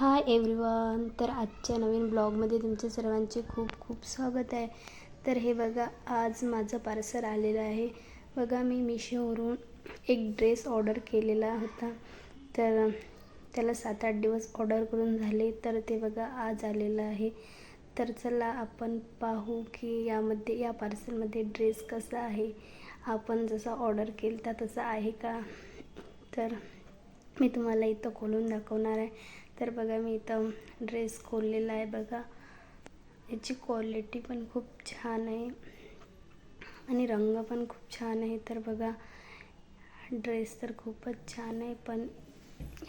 Hi everyone तर आजच्या नवीन ब्लॉगमध्ये तुमच्या सर्वांचे खूप खूप स्वागत आहे. तर हे बघा आज माझं पार्सल आलेलं आहे. बघा मी मिशोवरून एक ड्रेस ऑर्डर केलेला होता. तर त्याला सात आठ दिवस ऑर्डर करून झाले तर ते बघा आज आलेलं आहे. तर चला आपण पाहू की यामध्ये या पार्सलमध्ये ड्रेस कसा आहे. आपण जसा ऑर्डर केला तसा आहे का? तर मी तुम्हाला इथं खोलून दाखवणार आहे. तर बघा मी इथं ड्रेस खोललेला आहे बघा. याची क्वालिटी पण खूप छान आहे. आणि रंग पण खूप छान आहे. तर बघा ड्रेस तर खूपच छान आहे पण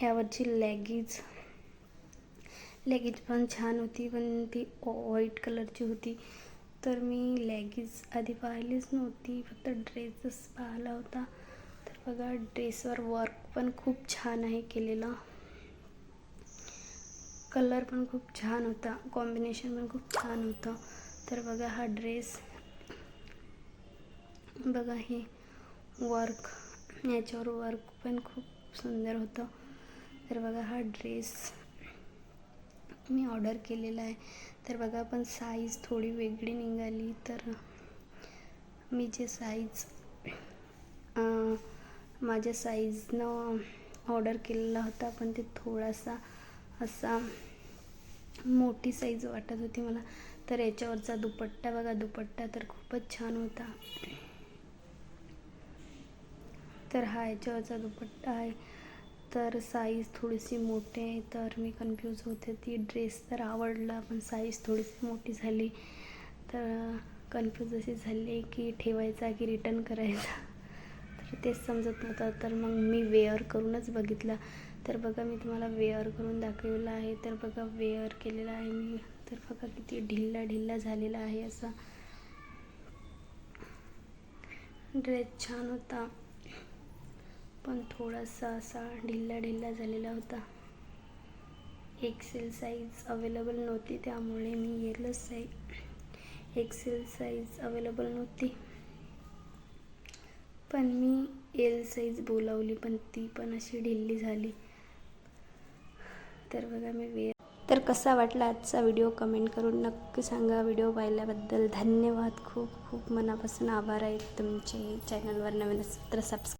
यावरची लॅगीज लॅगीज पण छान होती पण ती व्हाईट कलरची होती. तर मी लॅगीज आधी पाहिलीच नव्हती फक्त ड्रेसच पाहिला होता. तर बघा ड्रेसवर वर्क पण खूप छान आहे केलेलं. कलर पण खूप छान होता कॉम्बिनेशन पण खूप छान होतं. तर बघा हा ड्रेस बघा हे वर्क याच्यावर वर्क पण खूप सुंदर होतं. तर बघा हा ड्रेस मी ऑर्डर केलेला आहे. तर बघा पण साईज थोडी वेगळी निघाली तर मी जे साईज माझ्या साईजनं ऑर्डर केलेला होता पण ते थोडासा असा मोठी साईज वाटत होती मला. तर याच्यावरचा दुपट्टा बघा दुपट्टा तर खूपच छान होता. तर हा याच्यावरचा दुपट्टा आहे. तर साईज थोडीशी मोठी आहे तर मी कन्फ्यूज होते ती ड्रेस तर आवडला पण साईज थोडीशी मोठी झाली. तर कन्फ्यूज अशी झाली की ठेवायचा की रिटर्न करायचा. तेच समजत नव्हतं. तर मग मी वेअर करूनच बघितला. तर बघा मी तुम्हाला वेअर करून दाखवलं आहे. तर बघा वेअर केलेला आहे मी. तर बघा किती ढिल्ला ढिल्ला झालेला आहे असा. ड्रेस छान होता. पण थोडासा असा ढिल्ला ढिल्ला झालेला होता. एक्सेल साईज अवेलेबल नव्हती त्यामुळे मी येलच साईज एक्सेल साईज अवेलेबल नव्हती. पण मी एल साईज बोलावली पण ती पण अशी ढिल्ली झाली. तर बघा मी वेळ तर कसा वाटला आजचा व्हिडिओ कमेंट करून नक्की सांगा. व्हिडिओ पाहिल्याबद्दल धन्यवाद. खूप खूप मनापासून आभार आहेत तुमचे चॅनलवर नवीन असेल तर सबस्क्राईब